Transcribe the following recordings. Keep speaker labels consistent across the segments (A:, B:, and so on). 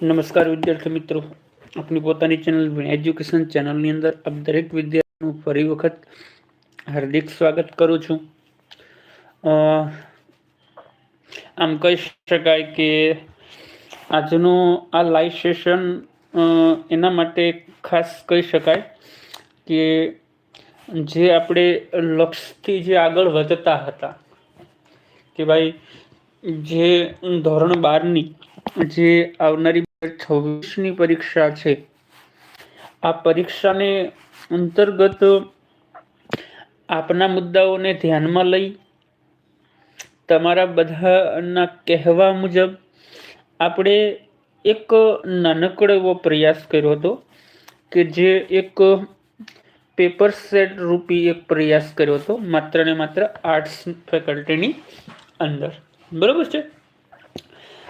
A: નમસ્કાર વિદ્યાર્થી મિત્રો. આપણી પોતાની ચેનલ એજ્યુકેશન ચેનલની અંદર આપ દરેક વિદ્યાર્થીનું ફરી વખત હાર્દિક સ્વાગત કરું છું. આમ કહી શકાય કે આજનો આ લાઈવ સેશન એના માટે ખાસ કહી શકાય કે જે આપણે લક્ષ્યથી જે આગળ વધતા હતા, કે ભાઈ જે ધોરણ બારની જે આવનારી છવ્વીસની પરીક્ષા છે. આ પરીક્ષાને અંતર્ગત આપના મુદ્દાઓને ધ્યાનમાં લઈ તમારા બધાના કહેવા મુજબ આપણે એક નાનકડો એવો પ્રયાસ કર્યો હતો કે જે એક પેપર સેટ રૂપી એક પ્રયાસ કર્યો હતો માત્ર ને માત્ર આર્ટ્સ ફેકલ્ટીની અંદર. બરાબર છે?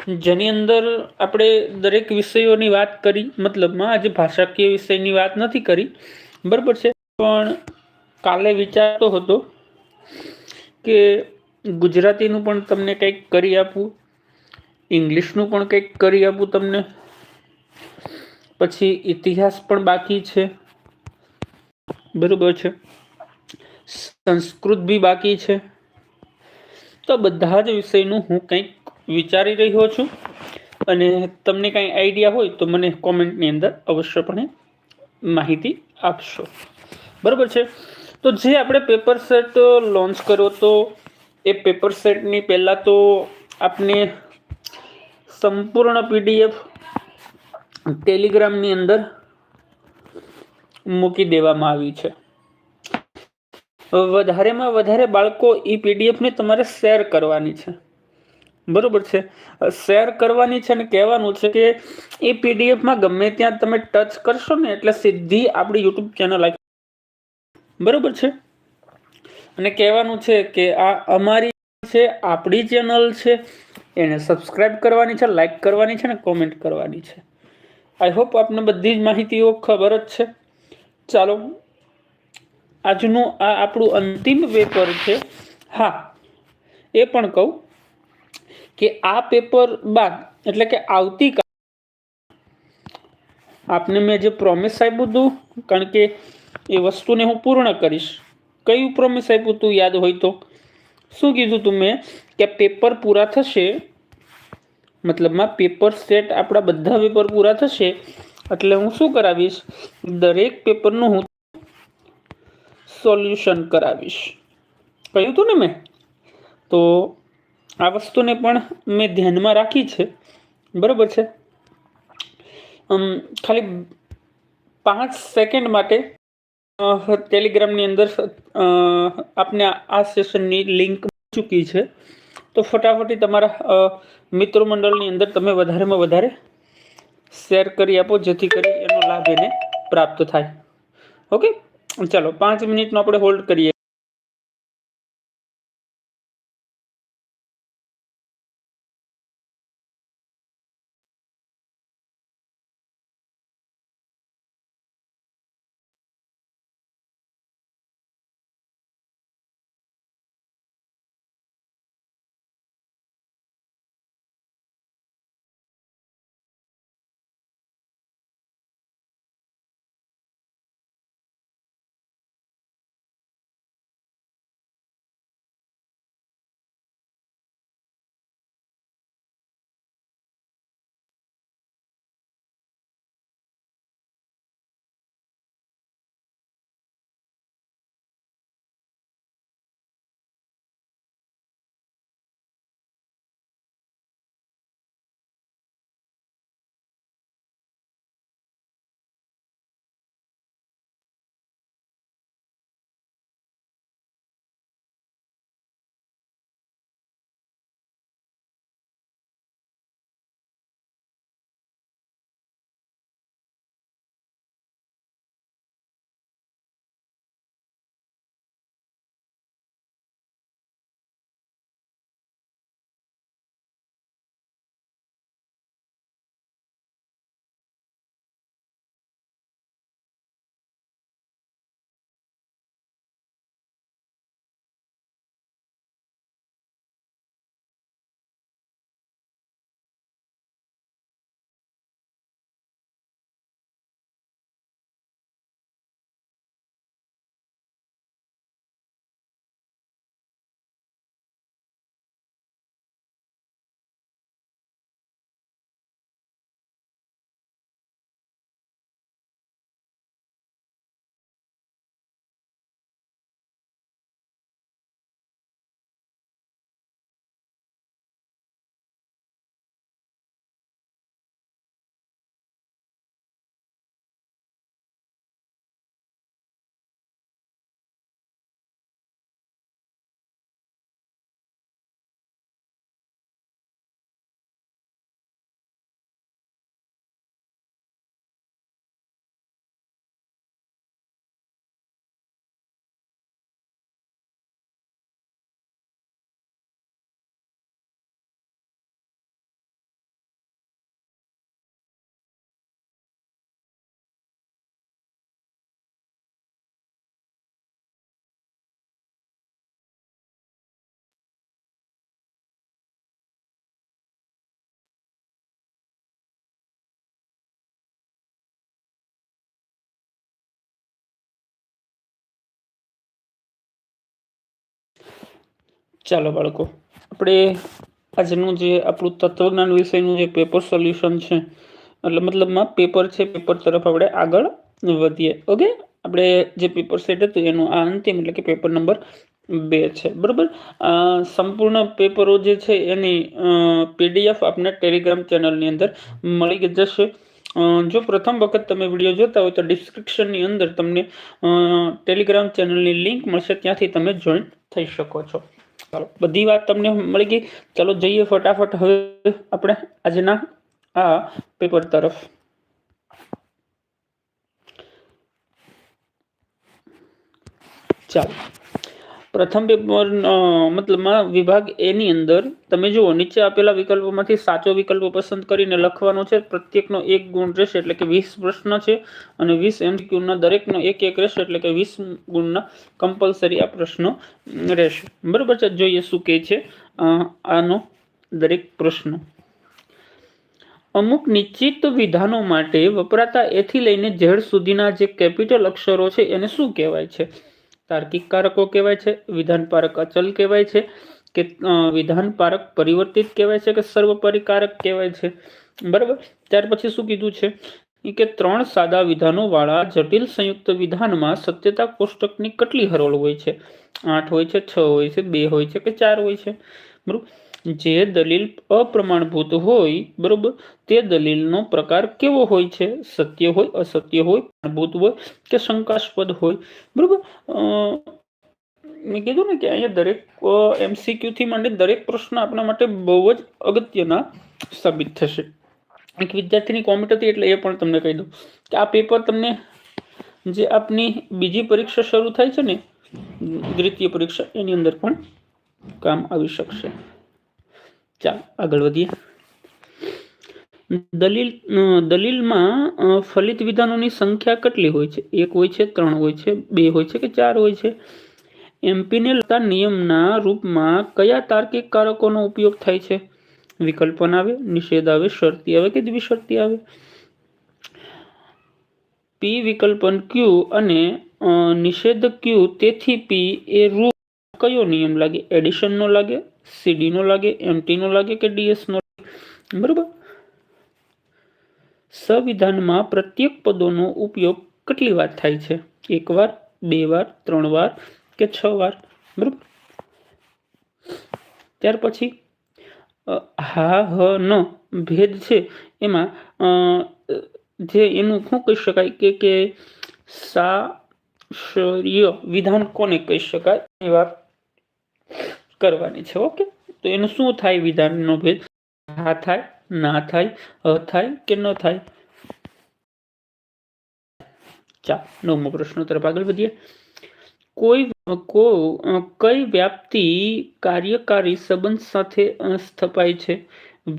A: જેની અંદર આપણે દરેક વિષયોની વાત કરી, મતલબમાં આજે ભાષાકીય વિષયની વાત નથી કરી, બરાબર છે. પણ કાલે વિચારતો હતો કે ગુજરાતીનું પણ તમને કંઈક કરી આપું, ઇંગ્લિશનું પણ કંઈક કરી આપું તમને. પછી ઇતિહાસ પણ બાકી છે. બરાબર છે. સંસ્કૃત બી બાકી છે. તો બધા જ વિષયનું હું કંઈક વિચારી રહ્યો છું. અને તમને કાંઈ આઈડિયા હોય તો મને કોમેન્ટની અંદર અવશ્યપણે માહિતી આપશો. બરાબર છે? તો જે આપણે પેપર સેટ લોન્ચ કર્યો તો એ પેપર સેટની પહેલાં તો આપને સંપૂર્ણ પીડીએફ ટેલિગ્રામની અંદર મૂકી દેવામાં આવી છે. વધારેમાં વધારે બાળકો એ પીડીએફને તમારે શેર કરવાની છે. બરોબર છે. શેર કરવાની છે અને કહેવાનું છે કે એ પીડીએફમાં ગમે ત્યાં તમે ટચ કરશો ને એટલે સીધી આપણી યુટ્યુબ ચેનલ આવી બરોબર છે. અને કહેવાનું છે કે આ અમારી છે, આપણી ચેનલ છે. એને સબસ્ક્રાઈબ કરવાની છે લાઈક કરવાની છે ને કોમેન્ટ કરવાની છે. આઈ હોપ આપને બધી જ માહિતીઓ ખબર જ છે. ચાલો, આજનું આ આપણું અંતિમ પેપર છે. હા, એ પણ કહું. કે આ પેપર બાદ, એટલે કે આવતીકાલ આપને મેં જે પ્રોમિસ આપ્યું હતું, કારણ કે એ વસ્તુને હું પૂર્ણ કરીશ. કયું પ્રોમિસ આપ્યું હતું યાદ હોય તો? શું કીધું તું મેં? કે પેપર પૂરા થશે મતલબમાં પેપર સેટ આપણા બધા પેપર પૂરા થશે, એટલે હું શું કરાવીશ? દરેક પેપરનું હું સોલ્યુશન કરાવીશ. કહ્યું હતું ને મેં? તો આ વસ્તુને પણ મેં ધ્યાનમાં રાખી છે. બરાબર છે? ખાલી પાંચ સેકન્ડ માટે ટેલિગ્રામની અંદર આપને આ સેશનની લિંક ચૂકી છે. તો ફટાફટી તમારા મિત્રો મંડળની અંદર તમે વધારેમાં વધારે શેર કરી આપો, જેથી કરી એનો લાભ એને પ્રાપ્ત થાય. ઓકે ચાલો, પાંચ મિનિટનો આપણે હોલ્ડ કરીએ. ચાલો બાળકો, આપણે આજનું જે આપણું તત્વજ્ઞાન વિષયનું જે પેપર સોલ્યુશન છે, એટલે મતલબમાં પેપર છે પેપર તરફ આપણે આગળ વધીએ. ઓકે આપણે જે પેપર સેટ હતું એનું આ અંતિમ એટલે કે પેપર નંબર બે છે. બરાબર? સંપૂર્ણ પેપરો જે છે એની પીડીએફ આપને ટેલિગ્રામ ચેનલની અંદર મળી જશે. જો પ્રથમ વખત તમે વીડિયો જોતા હોય તો ડિસ્ક્રિપ્શનની અંદર તમને ટેલિગ્રામ ચેનલની લિંક મળશે. ત્યાંથી તમે જોઈન થઈ શકો છો. ચાલો, બધી વાત તમને મળી ગઈ. ચાલો, જઈએ ફટાફટ હવે આપણે આજના આ પેપર તરફ. ચાલો. પ્રથમ પેપર મતલબમાં વિભાગ એની અંદર તમે જુઓ, નીચે આપેલા વિકલ્પોમાંથી સાચો વિકલ્પ પસંદ કરીને લખવાનો છે. પ્રત્યેકનો એક ગુણ રહેશે એટલે કે વીસ પ્રશ્ન છે અને વીસ એમસીક્યુના દરેકનો એક એક રહેશે એટલે કે વીસ ગુણના કમ્પલસરી આ પ્રશ્નો રહેશે. બરાબર છે? જોઈએ શું કહે છે આનો દરેક પ્રશ્નો. અમુક નિશ્ચિત વિધાનો માટે વપરાતા એથી લઈને ઝેડ સુધીના જે કેપિટલ અક્ષરો છે એને શું કહેવાય છે? તાર્કિક કારકો કહેવાય છે વિધાનપારક અચલ કહેવાય છે, કે વિધાનપારક પરિવર્તિત કહેવાય છે કે સર્વપરિકારક કહેવાય છે. બરાબર? ત્યાર પછી શું કીધું છે? કે ત્રણ સાદા વિધાનો વાળા જટિલ સંયુક્ત વિધાનમાં સત્યતા કોષ્ટકની કેટલી હરોળ હોય છે? આઠ હોય છે, છ હોય છે, બે હોય છે કે ચાર હોય છે? બરાબર? જે દલીલ અપ્રમાણભૂત હોય, બરોબર? તે દલીલનો પ્રકાર કેવો હોય છે? સત્ય હોય, અસત્ય હોય, પ્રમાણભૂત હોય કે શંકાસ્પદ હોય? બરોબર? મેં કીધું ને કે અહીંયા દરેક એમસીક્યુથી માંડી દરેક પ્રશ્ન આપણા માટે બહુ જ અગત્યના સાબિત થશે. એક વિદ્યાર્થીની કોમેન્ટ હતી એટલે એ પણ તમને કહી દઉં કે આ પેપર તમને જે આપની બીજી પરીક્ષા શરૂ થાય છે ને, દ્વિતીય પરીક્ષા, એની અંદર પણ કામ આવી શકશે. ચાલો આગળ વધીએ. દલીલ દલીલમાં ફલિત વિધાનોની સંખ્યા કેટલી હોય છે? એક હોય છે, ત્રણ હોય છે, બે હોય છે કે ચાર હોય છે? એમપીને લગતા નિયમના રૂપમાં કયા તાર્કિક કારકોનો ઉપયોગ થાય છે? વિકલ્પન આવે, નિષેધ આવે, શરતી આવે કે દ્વિશરતી આવે? પી વિકલ્પન ક્યુ અને નિષેધ ક્યુ તેથી પી એ રૂપ કયો નિયમ લાગે? એડિશનનો લાગે? સીડીનો લાગે? એમટીનો લાગે કે ડીએસનો બરાબર? સંવિધાનમાં પ્રત્યેક પદોનો ઉપયોગ કેટલી વાર થાય છે? એક વાર, બે વાર, ત્રણ વાર કે છ વાર? બરાબર? ત્યાર પછી હા, હ, ન, ભેદ છે. એમાં જે એનું શું કહી શકાય કે કે સા વિધાન કોને કહી શકાય? એ વાત કરવાની છે, ઓકે? તો એનું શું થાય વિધાનનો ભેદ? હા થાય, ના થાય, અ થાય કે ન થાય? ચા નવમો પ્રશ્ન તરફ આગળ વધીએ. કોઈ કો કઈ વ્યાપ્તિ કાર્યકારી સંબંધ સાથે સ્થપાય છે?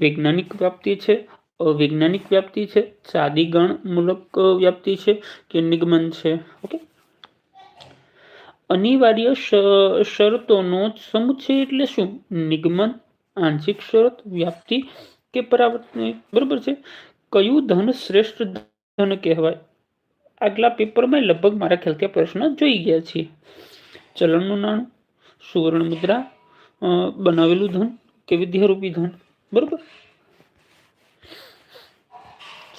A: વૈજ્ઞાનિક વ્યાપ્તિ છે, અવૈજ્ઞાનિક વ્યાપ્તિ છે ચાદી ગણ મૂલક વ્યાપ્તિ છે કે નિગમન છે? ઓકે? અનિવાર્ય શરતોનો સમુચ્ચય એટલે શું? નિગમન, આંશિક શરત, વ્યાપ્તિ કે પરાવર્તન? બરાબર છે? કયું ધન શ્રેષ્ઠ ધન કહેવાય? આગલા પેપરમાં લગભગ મારા ખ્યાલથી પ્રશ્ન જોઈ ગયા છીએ. ચલણનું નાણું, સુવર્ણ મુદ્રા બનાવેલું ધન કે વિદ્યારૂપી ધન? બરાબર?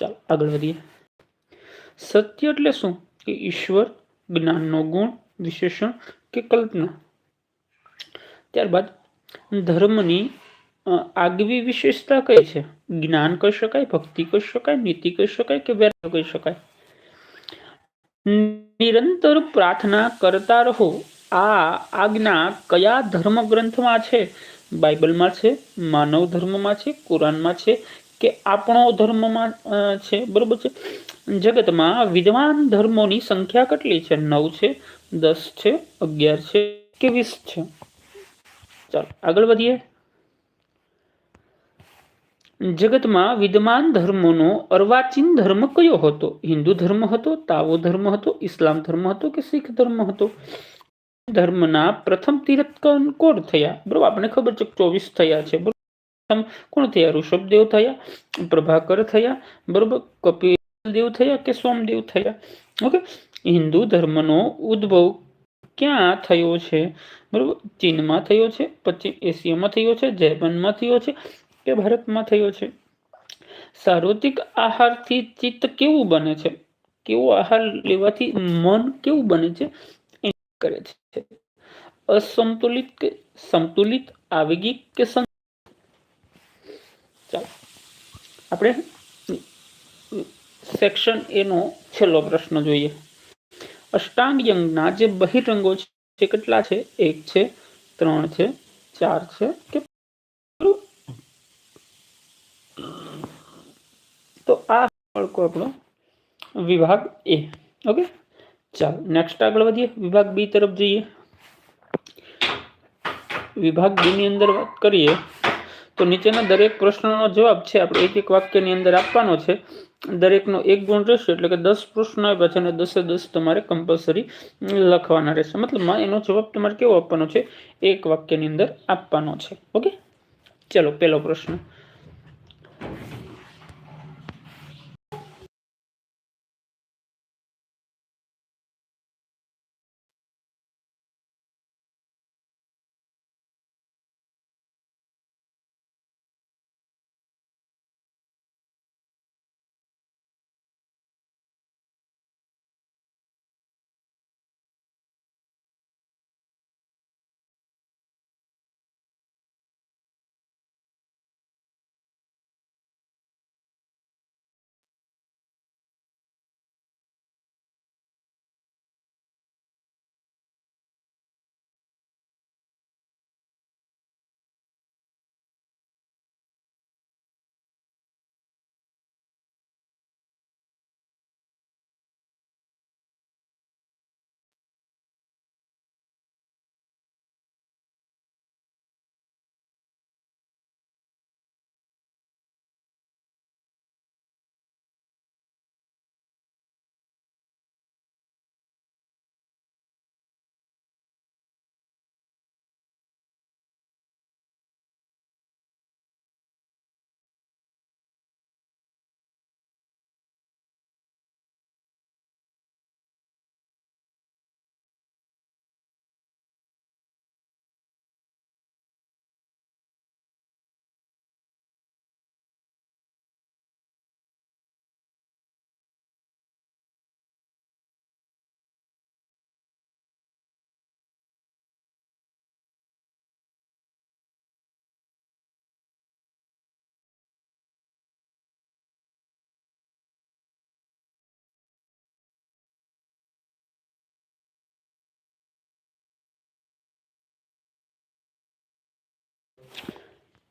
A: ચાલો આગળ વધીએ. સત્ય એટલે શું? કે ઈશ્વર જ્ઞાનનો ગુણ વિશેષણ કે કલ્પના. ત્યારબાદ ધર્મની આગવી વિશેષતા કઈ છે? જ્ઞાન કહી શકાય, ભક્તિ કહી શકાય, નીતિ કહી શકાય કે વ્યર્થ કહી શકાય? નિરંતર પ્રાર્થના કરતા રહો. આ આજ્ઞા કયા ધર્મ ગ્રંથમાં છે? બાઇબલમાં છે, માનવ ધર્મમાં છે, કુરાનમાં છે કે આપણો ધર્મમાં છે, બરાબર છે? જગતમાં વિદ્વાન ધર્મોની સંખ્યા કેટલી છે? નવ છે, દસ છે, અગિયાર છે કે વીસ છે? ચાલો, આગળ વધીએ. જગતમાં વિદ્યમાન ધર્મોનો અર્વાચીન ધર્મ કયો હતો? હિન્દુ ધર્મ હતો, તાવો ધર્મ હતો, ઇસ્લામ ધર્મ હતો કે શીખ ધર્મ હતો? ધર્મના પ્રથમ તીર્થકર કોણ થયા? બરોબર, આપણને ખબર છે, ચોવીસ થયા છે બરોબર કોણ થયા? ઋષભદેવ થયા, પ્રભાકર થયા, બરોબર? કપિલ થયા કે સોમદેવ થયા? ઓકે. હિન્દુ ધર્મનો ઉદ્ભવ ક્યાં થયો છે? બરોબર? ચીનમાં થયો છે, પશ્ચિમ એશિયામાં થયો છે જર્મનમાં થયો છે કે ભારતમાં થયો છે? સાર્વત્રિક આહારથી ચિત્ત કેવું બને છે? કેવો આહાર લેવાથી મન કેવું બને છે? કરે છે. અસંતુલિત કે સંતુલિત આવેગિક કે ચાલો. આપણે સેક્શન એનો છેલ્લો પ્રશ્ન જોઈએ. અષ્ટાંગ યંગના જે બહિરંગો છે, કેટલા છે? એક છે, ત્રણ છે, ચાર છે, કે તો આ બાળકો આપણો વિભાગ એ ઓકે ચાલો નેક્સ્ટ આગળ વધીએ. વિભાગ બી તરફ જઈએ. વિભાગ બી ની અંદર વાત કરીએ. તો નીચેના દરેક પ્રશ્નનો જવાબ છે, આપણે એક એક વાક્યની અંદર આપવાનો છે. દરેકનો એક ગુણ રહેશે એટલે કે દસ પ્રશ્ન આપ્યા છે અને દસે દસ તમારે કમ્પલસરી લખવાના રહેશે. મતલબમાં એનો જવાબ તમારે કેવો આપવાનો છે? એક વાક્યની અંદર આપવાનો છે. ઓકે? ચલો, પહેલો પ્રશ્ન.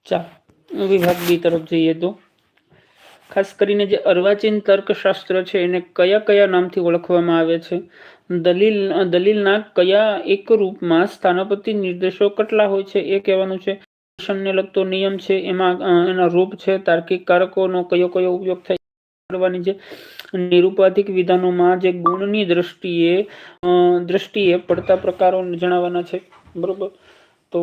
A: ચાલો વિભાગ બી તરફ જઈએ તો. ખાસ કરીને જે અર્વાચીન તર્કશાસ્ત્ર છે, એને કયા કયા નામથી ઓળખવામાં આવે છે? દલીલ, દલીલના કયા એક રૂપમાં સ્થાનપતિ નિર્દેશો કેટલા હોય છે, એ કહેવાનું છે. દર્શનને લગતો નિયમ છે, એમાં એના રૂપ છે, તાર્કિક કારકોનો કયો કયો ઉપયોગ થાય કરવાની છે. નિરૂપાધિક વિધાનોમાં જે ગુણની દ્રષ્ટિએ દ્રષ્ટિએ પડતા પ્રકારો જણાવવાના છે. બરોબર? તો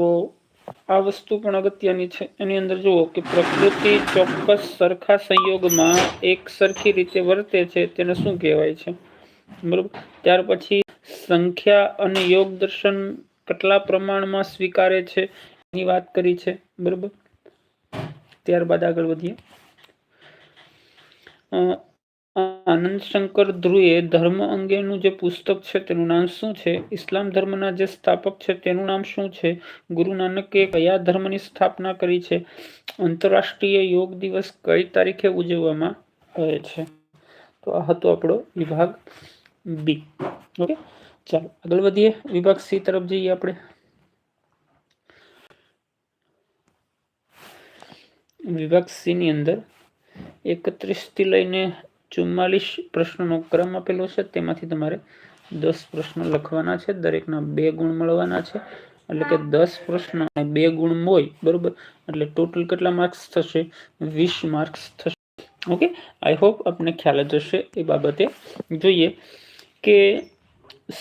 A: આ વસ્તુ પણ અગત્યની છે. એની અંદર જુઓ કે પ્રકૃતિ ચોક્કસ સરખા સંયોગમાં એક સરખી રીતે વર્તે છે તેને શું કહેવાય છે? બરોબર? ત્યાર પછી સંખ્યા અને યોગ દર્શન કેટલા પ્રમાણમાં સ્વીકારે છે એની વાત કરી છે. બરોબર? ત્યારબાદ આગળ વધીએ. આનંદ શંકર ધ્રુવે ધર્મ અંગેનું જે પુસ્તક છે તેનું નામ શું છે? ઇસ્લામ ધર્મના જે સ્થાપક છે તેનું નામ શું છે? ગુરુ નાનકે કયા ધર્મની સ્થાપના કરી છે? આંતરરાષ્ટ્રીય યોગ દિવસ કઈ તારીખે ઉજવવામાં આવે છે? તો આ હતો આપણો વિભાગ બી. ઓકે? ચાલો, આગળ વધીએ. વિભાગ સી તરફ જઈએ આપણે. વિભાગ સી ની અંદર એકત્રીસથી લઈને ચુમ્માલીસ પ્રશ્નોનો ક્રમ આપેલો છે. તેમાંથી તમારે દસ પ્રશ્નો લખવાના છે. દરેકના બે ગુણ મળવાના છે. એટલે કે દસ પ્રશ્ન અને બે ગુણ હોય, બરોબર? એટલે ટોટલ કેટલા માર્ક્સ થશે? વીસ માર્ક્સ થશે. ઓકે? આઈ હોપ આપને ખ્યાલ જ હશે એ બાબતે. જોઈએ કે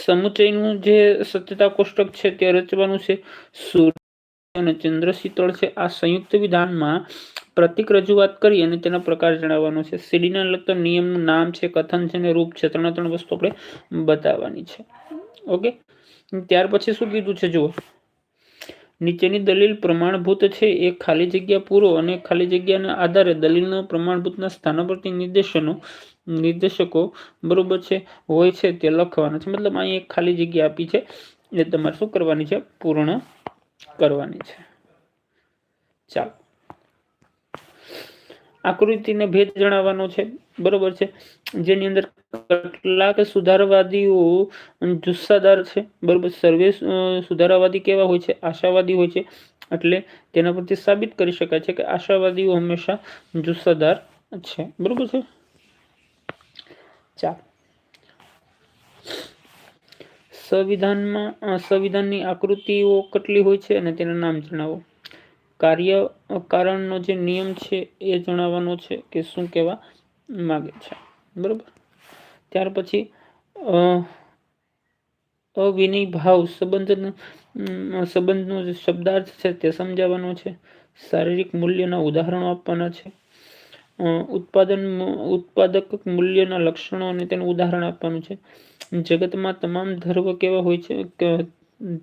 A: સમુચયનું જે સત્યતા કોષ્ટક છે તે રચવાનું છે. સૂર્ય અને ચંદ્ર શીતળ છે આ સંયુક્ત વિધાનમાં પ્રતિક રજૂઆત કરી અને તેનો પ્રકાર જણાવવાનો છે. સીડીને લગતો નિયમનું નામ છે, કથન છે અને રૂપ છે. ત્રણે ત્રણ વસ્તુ આપણે બતાવવાની છે. ઓકે? ત્યાર પછી શું કીધું છે? જુઓ. નીચેની દલીલ પ્રમાણભૂત છે. એ ખાલી જગ્યા પૂરો અને ખાલી જગ્યાના આધારે દલીલનો પ્રમાણભૂતના સ્થાનાપરથી નિર્દેશનો, નિર્દેશકો બરોબર છે, હોય છે તે લખવાના છે. મતલબ અહીં એક ખાલી જગ્યા આપી છે. એ તમારે શું કરવાની છે? પૂર્ણ કરવાની છે. ચાલો. આકૃતિને ભેદ જણાવવાનો છે. બરોબર છે? જેની અંદર કેટલાક સુધારવાદીઓ જુસ્સાદાર છે. બરોબર સર્વે સુધારાવાદી કેવા હોય છે? આશાવાદી હોય છે. એટલે તેના પરથી સાબિત કરી શકાય છે કે આશાવાદીઓ હંમેશા જુસ્સાદાર છે. બરોબર છે? ચાલો. સંવિધાનમાં સંવિધાનની આકૃતિઓ કેટલી હોય છે અને તેના નામ જણાવો. કાર્ય કારણનો જે નિયમ છે એ જણાવવાનો છે કે શું કહેવા માગે છે. બરાબર? ત્યાર પછી અવિનય ભાવ સંબંધ સંબંધનો જે શબ્દાર્થ છે તે સમજાવવાનો છે. શારીરિક મૂલ્યના ઉદાહરણો આપવાના છે. ઉત્પાદન ઉત્પાદક મૂલ્યના લક્ષણો અને તેનું ઉદાહરણ આપવાનું છે. જગતમાં તમામ ધર્મ કેવા હોય છે? કે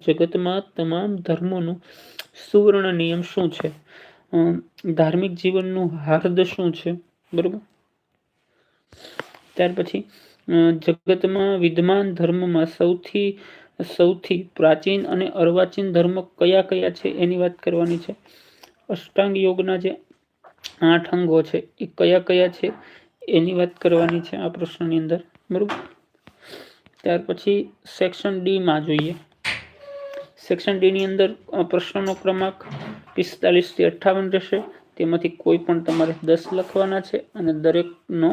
A: જગતમાં તમામ ધર્મોનું સુવર્ણ નિયમ શું છે? ધાર્મિક જીવનનું હાર્દ શું છે? બરોબર? ત્યાર પછી જગતમાં વિદ્યમાન ધર્મમાં સૌથી સૌથી પ્રાચીન અને અર્વાચીન ધર્મ કયા કયા છે? એની વાત કરવાની છે. અષ્ટાંગ યોગના જે આઠ અંગો છે. એ કયા કયા છે? એની વાત કરવાની છે આ પ્રશ્નની અંદર. બરોબર? ત્યાર પછી સેક્શન ડીમાં જોઈએ. સેક્શન ડીની અંદર પ્રશ્નનો ક્રમાંક પિસ્તાલીસથી અઠ્ઠાવન રહેશે. તેમાંથી કોઈ પણ તમારે દસ લખવાના છે અને દરેકનો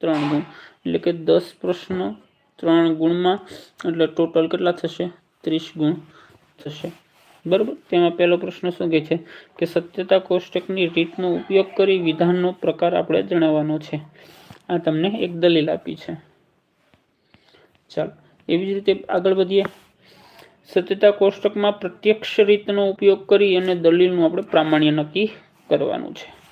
A: ત્રણ ગુણ. એટલે કે દસ પ્રશ્નો ત્રણ ગુણમાં, એટલે ટોટલ કેટલા થશે? ત્રીસ ગુણ થશે. બરાબર? તેમાં પહેલો પ્રશ્ન શું કહે છે? કે સત્યતા કોષ્ટકની રીતનો ઉપયોગ કરી વિધાનનો પ્રકાર આપણે જણાવવાનો છે. આ તમને એક દલીલ આપી છે. ચાલો, એવી જ રીતે આગળ વધીએ. સત્યતા કોષ્ટકમાં પ્રત્યક્ષ રીતનો ઉપયોગ કરી અને દલીલનું આપણે પ્રામાણ્ય નક્કી કરવાનું છે.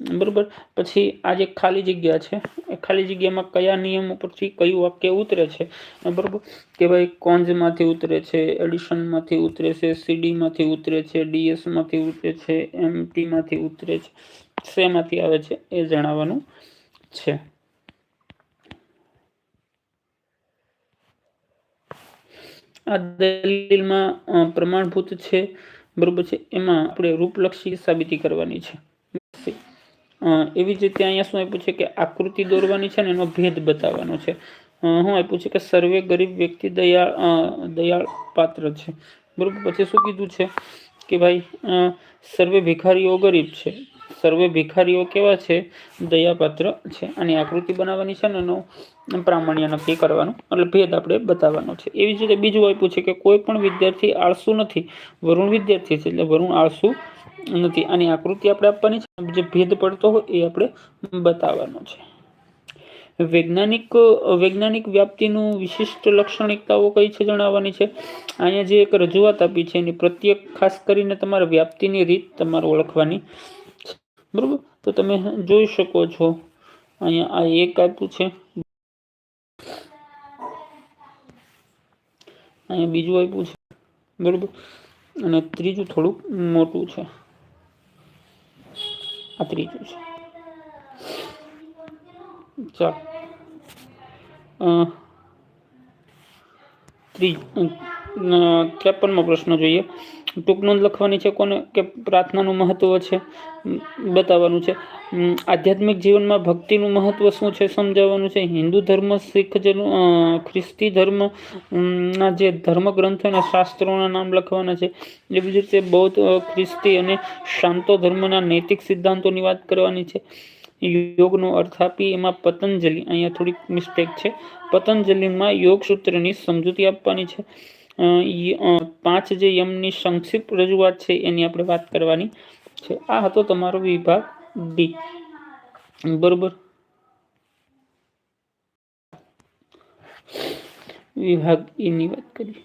A: બરાબર. પછી આ જે ખાલી જગ્યા છે, એ ખાલી જગ્યામાં કયા નિયમ ઉપરથી કયું વાક્ય ઉતરે છે? બરાબર. કે ભાઈ કોન્જમાંથી ઉતરે છે, એડિશનમાંથી ઉતરે છે, સીડીમાંથી ઉતરે છે, ડીએસમાંથી ઉતરે છે, એમટીમાંથી ઉતરે છે, શેમાંથી આવે છે એ જણાવવાનું છે. આ દલીલમાં પ્રમાણભૂત છે, બરાબર છે. એમાં આપણે રૂપલક્ષી સાબિતી કરવાની છે. એવી જ રીતે અહીંયા શું આપ્યું છે કે આકૃતિ દોરવાની છે ને એનો ભેદ બતાવવાનો છે. હું આપ્યું છે કે સર્વે ગરીબ વ્યક્તિ દયાળ દયાળ પાત્ર છે. બરોબર, પછી શું કીધું છે કે ભાઈ સર્વે ભિખારીઓ ગરીબ છે. સર્વે ભિખારીઓ કેવા છે? દયાપાત્ર છે. આની આકૃતિ બનાવવાની છે ને એનો પ્રામાણ્ય નક્કી કરવાનું. એટલે ભેદ આપણે બતાવવાનો છે. એવી જ રીતે બીજું આપ્યું છે કે કોઈ પણ વિદ્યાર્થી આળસુ નથી. વરુણ વિદ્યાર્થી છે, એટલે વરુણ આળસુ નથી. આની આકૃતિ આપણે આપવાની છે. જે ભેદ પડતો હોય એ આપણે બતાવવાનો છે. વૈજ્ઞાનિક વૈજ્ઞાનિક વ્યાપ્તિનું વિશિષ્ટ લાક્ષણિકતાઓ કઈ છે જણાવવાની છે? અહીંયા જે એક રજૂઆત આપી છે, એની પ્રત્યેક ખાસ કરીને તમારે વ્યાપ્તિની રીત તમારે ઓળખવાની બરાબર? તો તમે જોઈ શકો છો. અહીંયા આ એક આપ્યું છે. અહીંયા બીજું આપ્યું છે. બરાબર? અને ત્રીજું થોડુંક મોટું છે. આ ત્રીજું છે ચાલો ત્રીજું ત્રેપનમો પ્રશ્ન જોઈએ ટૂંક નોંધ લખવાની છે કોને કે પ્રાર્થનાનું મહત્વ છે? બતાવવાનું છે. આધ્યાત્મિક જીવનમાં ભક્તિનું મહત્વ શું છે સમજાવવાનું છે? હિન્દુ ધર્મ, શીખ ખ્રિસ્તી ધર્મ ના જે ધર્મ ગ્રંથો અને શાસ્ત્રોના નામ લખવાના છે એવી જ રીતે બૌદ્ધ ખ્રિસ્તી અને શાંતો ધર્મના નૈતિક સિદ્ધાંતોની વાત કરવાની છે. યોગનો અર્થ આપી એમાં પતંજલિ, અહીંયા થોડીક મિસ્ટેક છે. પતંજલિમાં યોગ સૂત્રની સમજૂતી આપવાની છે. પાંચ જે યમની સંક્ષિપ્ત રજૂઆત છે એની આપણે વાત કરવાની છે. આ હતો તમારો વિભાગ ડી બરોબર? વિભાગ એની વાત કરીએ.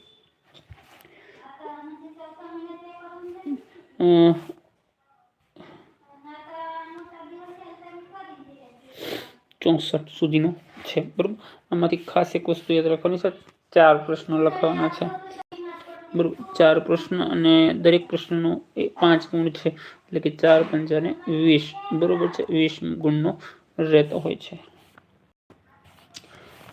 A: ચોસઠ સુધીનો છે. બરાબર? આમાંથી ખાસ એક વસ્તુ યાદ રાખવાની છે. ચાર પ્રશ્નો લખવાના છે. બરોબર, ચાર પ્રશ્ન અને દરેક પ્રશ્નનો એ પાંચ ગુણ છે. એટલે કે ચાર પંચાને વીસ. બરોબર છે, વીસ ગુણનો રહેતો હોય છે.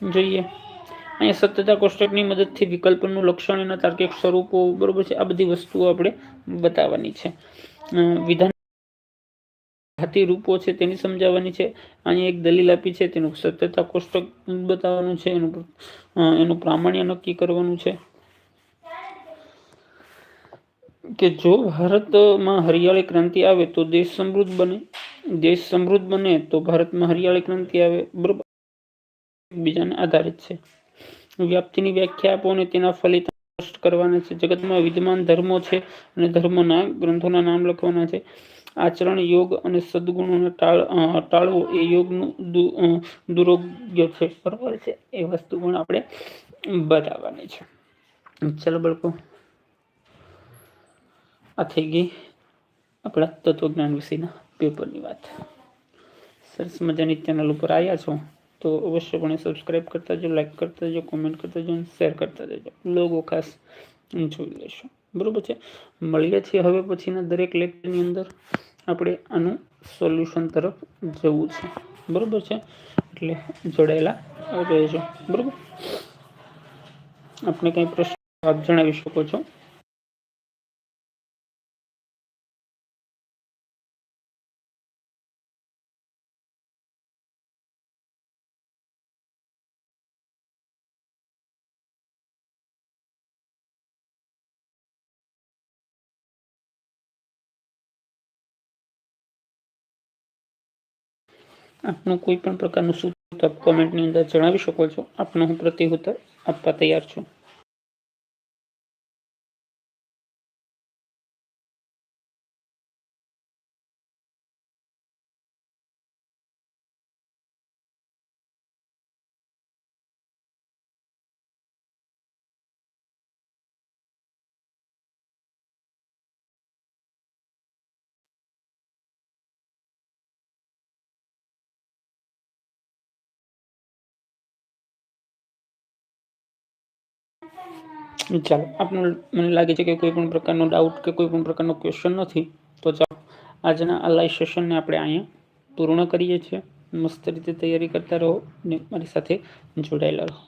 A: જોઈએ. અહીંયા સત્યતા કોષ્ટકની મદદથી વિકલ્પનું લક્ષણ એના તાર્કિક સ્વરૂપો, બરોબર છે, આ બધી વસ્તુઓ આપણે બતાવવાની છે. વિધાન જાતિ રૂપો છે તેની સમજાવવાની છે. અહીંયા એક દલીલ આપી છે, તેનું સત્યતા કોષ્ટક બતાવવાનું છે, એનું એનું પ્રામાણ્ય નક્કી કરવાનું છે. કે જો ભારતમાં હરિયાળી ક્રાંતિ આવે તો દેશ સમૃદ્ધ બને, દેશ સમૃદ્ધ બને તો ભારતમાં હરિયાળી ક્રાંતિ આવે, બરોબર? બીજાને આધારિત છે. વ્યાપ્તિની વ્યાખ્યા આપો અને તેના ફલિત સ્પષ્ટ કરવાના છે. જગતમાં વિદ્યમાન ધર્મો છે અને ધર્મોના, ગ્રંથોના નામ લખવાના છે. આચરણ, યોગ અને સદગુણોને ટાળ ટાળવો એ યોગનું દુરોગ્ય છે. બરાબર છે? એ વસ્તુ પણ આપણે બતાવવાની છે. ચાલો બળકો, આ થઈ ગઈ આપણા તત્વજ્ઞાન વિશેના પેપરની વાત. સરસ મજાની ચેનલ ઉપર આવ્યા છો તો અવશ્યપણે સબસ્ક્રાઈબ કરતા જજો લાઈક કરતા જજો કોમેન્ટ કરતા જો શેર કરતા જજો. લોગો ખાસ જોઈ લેશો. બરાબર છે? મળીએ છીએ હવે પછીના દરેક લેક્ચરની અંદર. આપણે આનું સોલ્યુશન તરફ જવું છે. બરાબર છે? એટલે જોડાયેલા રહેજો. બરાબર? આપણે કંઈ પ્રશ્ન, આપ જણાવી શકો છો? આપનું કોઈ પણ પ્રકારનું સૂચન કોમેન્ટની અંદર જણાવી શકો છો. આપનો હું પ્રત્યુત્તર આપવા તૈયાર છું. ચાલો. આપનું મને લાગે છે કે કોઈ પણ પ્રકારનો ડાઉટ કે કોઈ પણ પ્રકારનો ક્વેશ્ચન નથી, તો ચાલો. આજના આ લાઈવ સેશનને આપણે અહીંયા પૂર્ણ કરીએ છીએ. મસ્ત રીતે તૈયારી કરતા રહો ને મારી સાથે જોડાયેલા રહો.